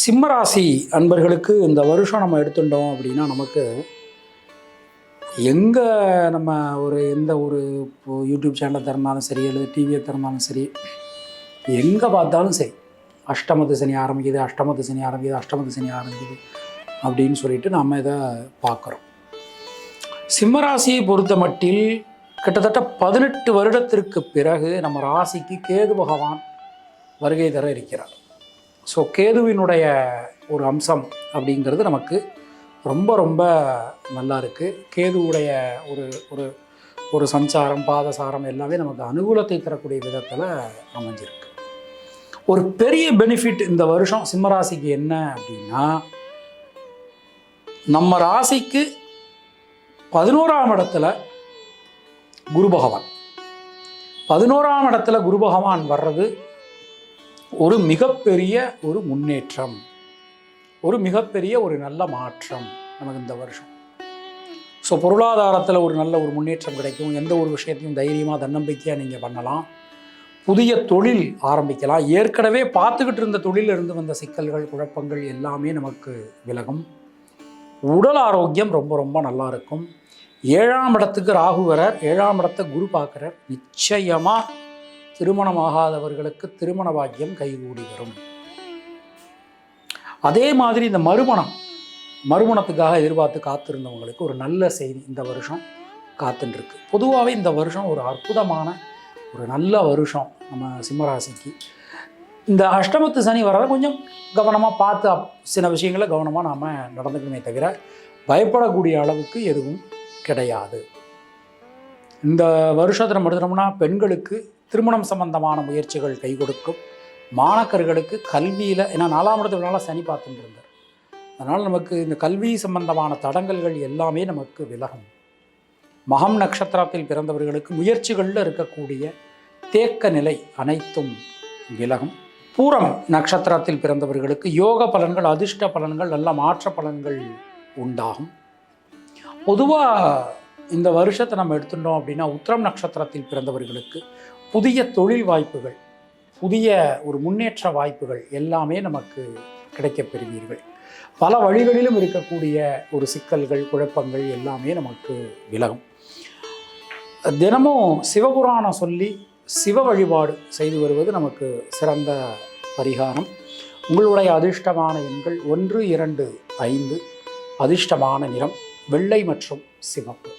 சிம்மராசி அன்பர்களுக்கு இந்த வருஷம் நம்ம எடுத்துட்டோம் அப்படின்னா நமக்கு எங்கே நம்ம ஒரு எந்த ஒரு இப்போ யூடியூப் சேனலை திறந்தாலும் சரி அல்லது டிவியை திறந்தாலும் சரி எங்கே பார்த்தாலும் சரி அஷ்டமத்து சனி ஆரம்பிக்குது அஷ்டமத்து சனி ஆரம்பிக்குது அஷ்டமத்து சனி ஆரம்பிக்குது அப்படின்னு சொல்லிட்டு நம்ம இதை பார்க்குறோம். சிம்மராசியை பொறுத்த மட்டில் கிட்டத்தட்ட பதினெட்டு வருடத்திற்கு பிறகு நம்ம ராசிக்கு கேது பகவான் வருகை தர இருக்கிறார். ஸோ கேதுவினுடைய ஒரு அம்சம் அப்படிங்கிறது நமக்கு ரொம்ப ரொம்ப நல்லா இருக்குது கேதுவுடைய ஒரு ஒரு ஒரு சஞ்சாரம் பாதசாரம் எல்லாமே நமக்கு அனுகூலத்தை தரக்கூடிய விதத்தில் அமைஞ்சிருக்கு. ஒரு பெரிய பெனிஃபிட் இந்த வருஷம் சிம்மராசிக்கு என்ன அப்படின்னா நம்ம ராசிக்கு பதினோராம் இடத்துல குரு பகவான். பதினோராம் இடத்துல குரு பகவான் வர்றது ஒரு மிகப்பெரிய ஒரு முன்னேற்றம் ஒரு மிகப்பெரிய ஒரு நல்ல மாற்றம் நமக்கு இந்த வருஷம். ஸோ பொருளாதாரத்தில் ஒரு நல்ல ஒரு முன்னேற்றம் கிடைக்கும். எந்த ஒரு விஷயத்தையும் தைரியமாக தன்னம்பிக்கையாக நீங்கள் பண்ணலாம். புதிய தொழில் ஆரம்பிக்கலாம். ஏற்கனவே பார்த்துக்கிட்டு இருந்த தொழிலில் இருந்து வந்த சிக்கல்கள் குழப்பங்கள் எல்லாமே நமக்கு விலகும். உடல் ஆரோக்கியம் ரொம்ப ரொம்ப நல்லா இருக்கும். ஏழாம் இடத்துக்கு ராகு வரார் ஏழாம் இடத்தை குரு பார்க்குறார். நிச்சயமாக திருமணமாகாதவர்களுக்கு திருமண பாக்கியம் கைகூடி வரும். அதே மாதிரி இந்த மறுமணம் மறுமணத்துக்காக எதிர்பார்த்து காத்திருந்தவங்களுக்கு ஒரு நல்ல செய்தி இந்த வருஷம் காத்துட்டுருக்கு பொதுவாகவே இந்த வருஷம் ஒரு அற்புதமான ஒரு நல்ல வருஷம் நம்ம சிம்மராசிக்கு. இந்த அஷ்டமத்து சனி வர கொஞ்சம் கவனமாக பார்த்து சில விஷயங்களை கவனமாக நாம் நடந்துக்கணுமே தவிர பயப்படக்கூடிய அளவுக்கு எதுவும் கிடையாது. இந்த வருஷத்தை நம்ம எடுத்துட்டோம்னா பெண்களுக்கு திருமணம் சம்பந்தமான முயற்சிகள் கை கொடுக்கும் மாணக்கர்களுக்கு கல்வியில் ஏன்னா நாலாம் இடத்துனால சனி பார்த்துட்டு இருந்தார் அதனால் நமக்கு இந்த கல்வி சம்பந்தமான தடங்கல்கள் எல்லாமே நமக்கு விலகும். மகம் நட்சத்திரத்தில் பிறந்தவர்களுக்கு முயற்சிகளில் இருக்கக்கூடிய தேக்க நிலை அனைத்தும் விலகும். பூரம் நட்சத்திரத்தில் பிறந்தவர்களுக்கு யோக பலன்கள் அதிர்ஷ்ட பலன்கள் நல்ல மாற்ற பலன்கள் உண்டாகும். பொதுவாக இந்த வருஷத்தை நம்ம எடுத்துட்டோம் அப்படின்னா உத்திரம் நட்சத்திரத்தில் பிறந்தவர்களுக்கு புதிய தொழில் வாய்ப்புகள் புதிய ஒரு முன்னேற்ற வாய்ப்புகள் எல்லாமே நமக்கு கிடைக்கப் பெறுவீர்கள். பல வழிகளிலும் இருக்கக்கூடிய ஒரு சிக்கல்கள் குழப்பங்கள் எல்லாமே நமக்கு விலகும். தினமும் சிவபுராணம் சொல்லி சிவ வழிபாடு செய்து வருவது நமக்கு சிறந்த பரிகாரம். உங்களுடைய அதிர்ஷ்டமான எண்கள் ஒன்று இரண்டு ஐந்து அதிர்ஷ்டமான நிறம் வெள்ளை மற்றும் சிவப்பு.